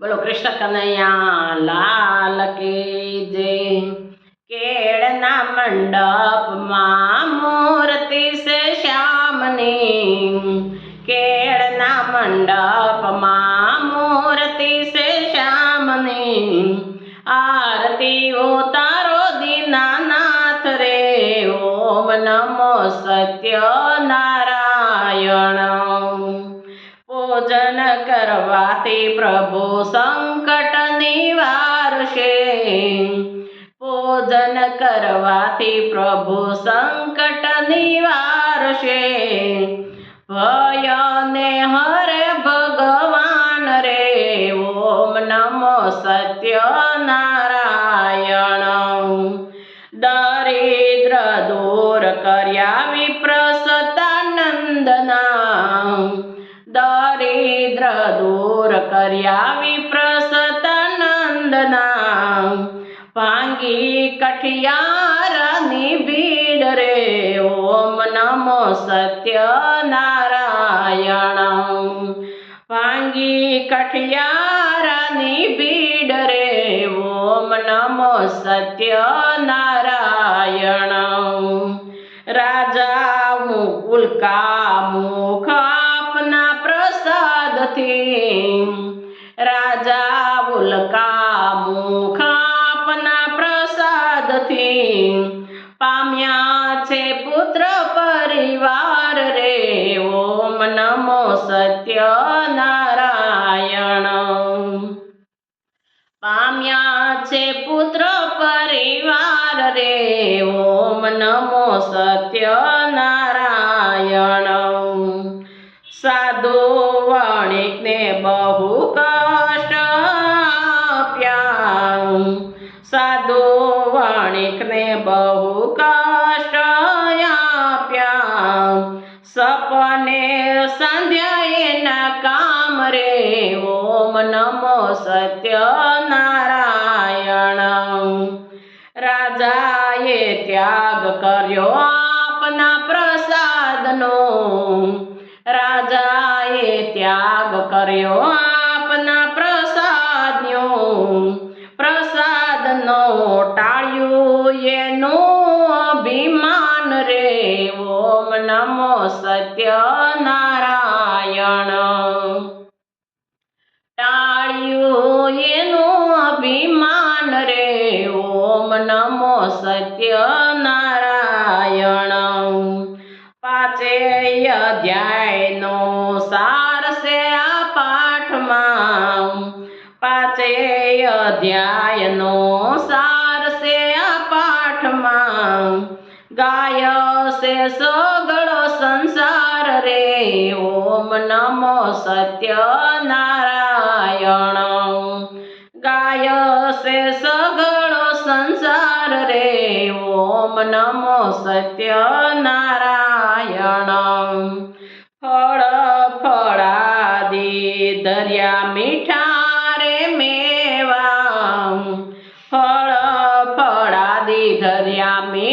બોલો, કૃષ્ણ કનૈયા, લાલ કી જય? કેળના મંડપમાં મૂર્તિ છે શ્યામની. કેળના મંડપમાં મૂર્તિ છે શ્યામની. આરતી ઉતારો દીનાનાથ રે, ઓમ નમો સત્ય નારાયણ. પૂજન કરવાથી પ્રભુ સંકટ નિવારશે ભોજન કરવાથી પ્રભુ સંકટ નિવારશે ભયને હરે ભગવાન રે ઓમ નમો સત્ય નારાયણ દરિદ્ર દૂર કર્યા વિપ્રસતાનંદના ભાંગી કઠિયારની ભીડ રે, ઓમ નમો સત્ય નારાયણ ભાંગી કઠિયારની ભીડ રે, ઓમ નમો સત્ય નારાયણ રાજા મુકુલ કા મુખ આપના પ્રસાદથી રાજા ઉલકા મુખ આપના પ્રસાદથી. પામ્યા છે પુત્ર પરિવાર રે. ઓમ નમો સત્ય બહુ કષ્ટ આપ્યા સાધુ વણિકને બહુ કષ્ટ આપ્યા સપને સંધ્યા ના કામ રે ઓમ નમો સત્ય નારાયણ રાજાએ ત્યાગ કર્યો આપના પ્રસાદનો કર્યો આપના પ્રસાદનો પ્રસાદનો ટાળ્યું એનો અભિમાન રે. ઓમ નમો સત્ય નારાયણ ટાળ્યું એનો અભિમાન રે. ઓમ નમો સત્ય અધ્યાયનો સાર છે આ પાઠમાં. ગાય છે સગળો સંસાર રે. ઓમ નમો સત્ય નારાયણ ગાય છે સગળો સંસાર રે. ઓમ નમો સત્ય નારાયણ ફળ ફળાદી, દરિયા મીઠા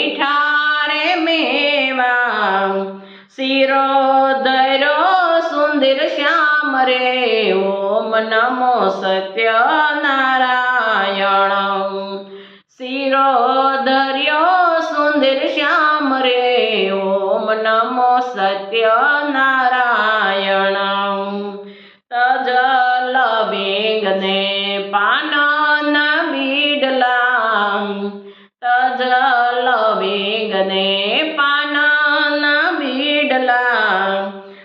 દરિયા મીઠા રે મેવા શિરો ધરો સુંદર શ્યામ રે ઓમ નમો સત્ય નારાયણ શિરો ધર્યો સુંદર શ્યામ રે ઓમ નમો સત્ય નારાયણ તજલ બેંગને પાનન બેંગને પાનન બીડલા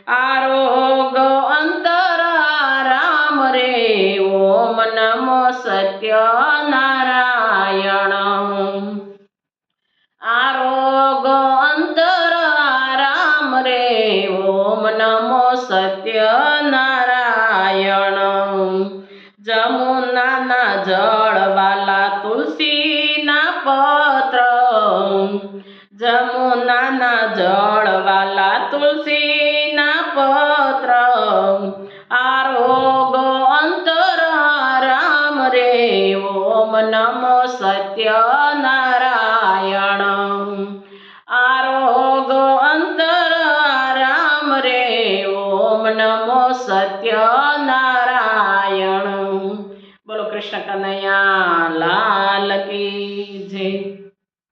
આરોગ અંતર રામ રે ઓમ નમો સત્ય નારાયણ. આરોગ અંતર રામ રે ઓમ નમો સત્ય નારાયણ. જમુનાના જળવાલા જમુનાના જળવાલા તુલસીના પત્ર આરોગ અંતર રામ રે, ઓમ નમો સત્ય નારાયણ આરોગ અંતર રામ રે, ઓમ નમો સત્ય નારાયણ કૃષ્ણ કનૈયા, લાલ કી જય.